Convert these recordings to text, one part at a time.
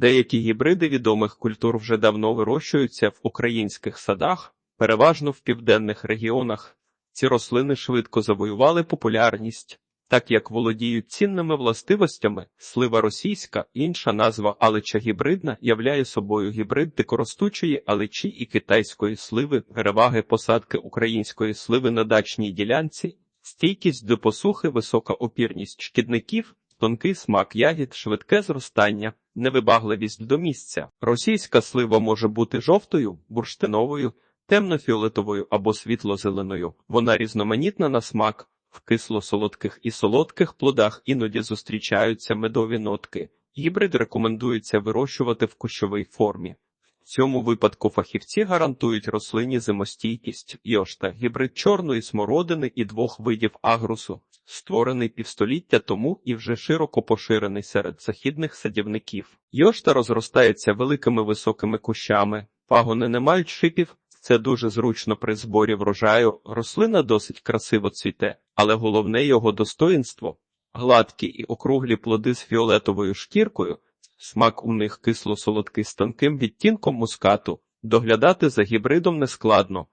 Деякі гібриди відомих культур вже давно вирощуються в українських садах, переважно в південних регіонах. Ці рослини швидко завоювали популярність, так як володіють цінними властивостями. Слива російська, інша назва алича гібридна, являє собою гібрид дикоростучої аличі і китайської сливи, переваги посадки української сливи на дачній ділянці, стійкість до посухи, висока опірність шкідників, тонкий смак ягід, швидке зростання, невибагливість до місця. Російська слива може бути жовтою, бурштиновою, темно-фіолетовою або світло-зеленою. Вона різноманітна на смак. В кисло-солодких і солодких плодах іноді зустрічаються медові нотки. Гібрид рекомендується вирощувати в кущовій формі. Цьому випадку фахівці гарантують рослині зимостійкість. Йошта гібрид чорної смородини і двох видів агрусу, створений півстоліття тому і вже широко поширений серед західних садівників. Йошта розростається великими високими кущами, пагони не мають шипів. Це дуже зручно при зборі врожаю. Рослина досить красиво цвіте, але головне його достоїнство гладкі і округлі плоди з фіолетовою шкіркою, смак у них кисло-солодкий з тонким відтінком мускату. Доглядати за гібридом нескладно.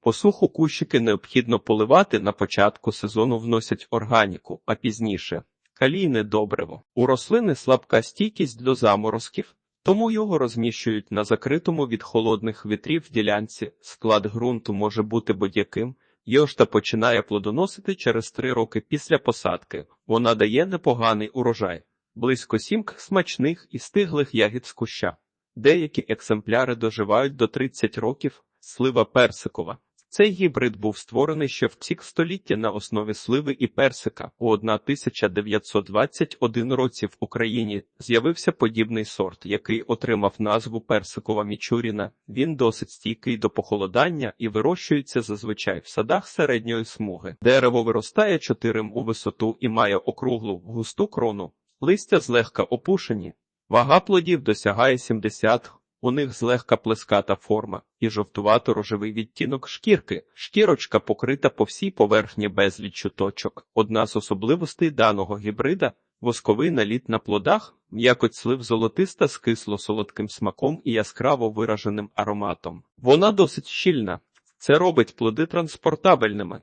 Посуху кущики необхідно поливати на початку сезону вносять органіку, а пізніше калійне добриво. У рослини слабка стійкість до заморозків. Тому його розміщують на закритому від холодних вітрів ділянці. Склад ґрунту може бути будь-яким. Йошта починає плодоносити через три роки після посадки. Вона дає непоганий урожай, близько сім смачних і стиглих ягід з куща. Деякі екземпляри доживають до 30 років. Слива персикова. Цей гібрид був створений ще в цік століття на основі сливи і персика. У 1921 році в Україні з'явився подібний сорт, який отримав назву персикова мічуріна. Він досить стійкий до похолодання і вирощується зазвичай в садах середньої смуги. Дерево виростає чотирим у висоту і має округлу густу крону. Листя злегка опушені. Вага плодів досягає 70 у них злегка плеската форма і жовтувато-рожевий відтінок шкірки. Шкірочка покрита по всій поверхні безліччю точок. Одна з особливостей даного гібрида восковий наліт на плодах, м'якоть слив золотиста з кисло-солодким смаком і яскраво вираженим ароматом. Вона досить щільна. Це робить плоди транспортабельними.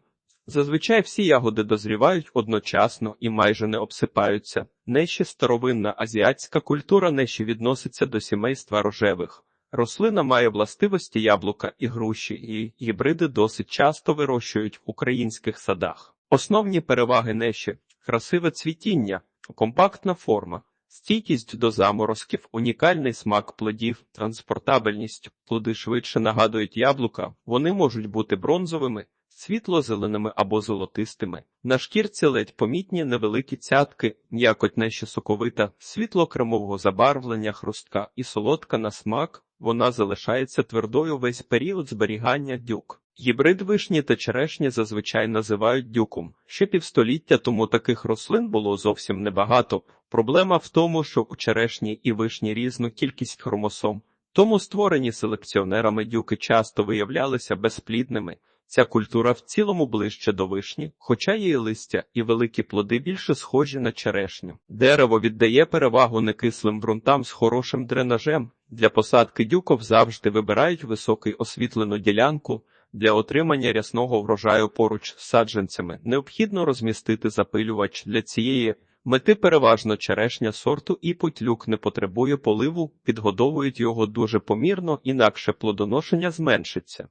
Зазвичай всі ягоди дозрівають одночасно і майже не обсипаються. Нещі старовинна азіатська культура нещі відноситься до сімейства рожевих. Рослина має властивості яблука і груші, і гібриди досить часто вирощують в українських садах. Основні переваги нещі – красиве цвітіння, компактна форма, стійкість до заморозків, унікальний смак плодів, транспортабельність. Плоди швидше нагадують яблука, вони можуть бути бронзовими, світло-зеленими або золотистими. На шкірці ледь помітні невеликі цятки, м'якоть неще соковита, світло-кремового забарвлення, хрустка і солодка на смак. Вона залишається твердою весь період зберігання дюк. Гібрид вишні та черешні зазвичай називають дюком. Ще півстоліття тому таких рослин було зовсім небагато. Проблема в тому, що у черешні і вишні різну кількість хромосом, тому створені селекціонерами дюки часто виявлялися безплідними. Ця культура в цілому ближче до вишні, хоча її листя і великі плоди більше схожі на черешню. Дерево віддає перевагу некислим ґрунтам з хорошим дренажем. Для посадки дюков завжди вибирають високий освітлену ділянку. Для отримання рясного врожаю поруч з саджанцями необхідно розмістити запилювач для цієї мети переважно черешня сорту і путлюк не потребує поливу, підгодовують його дуже помірно, інакше плодоношення зменшиться.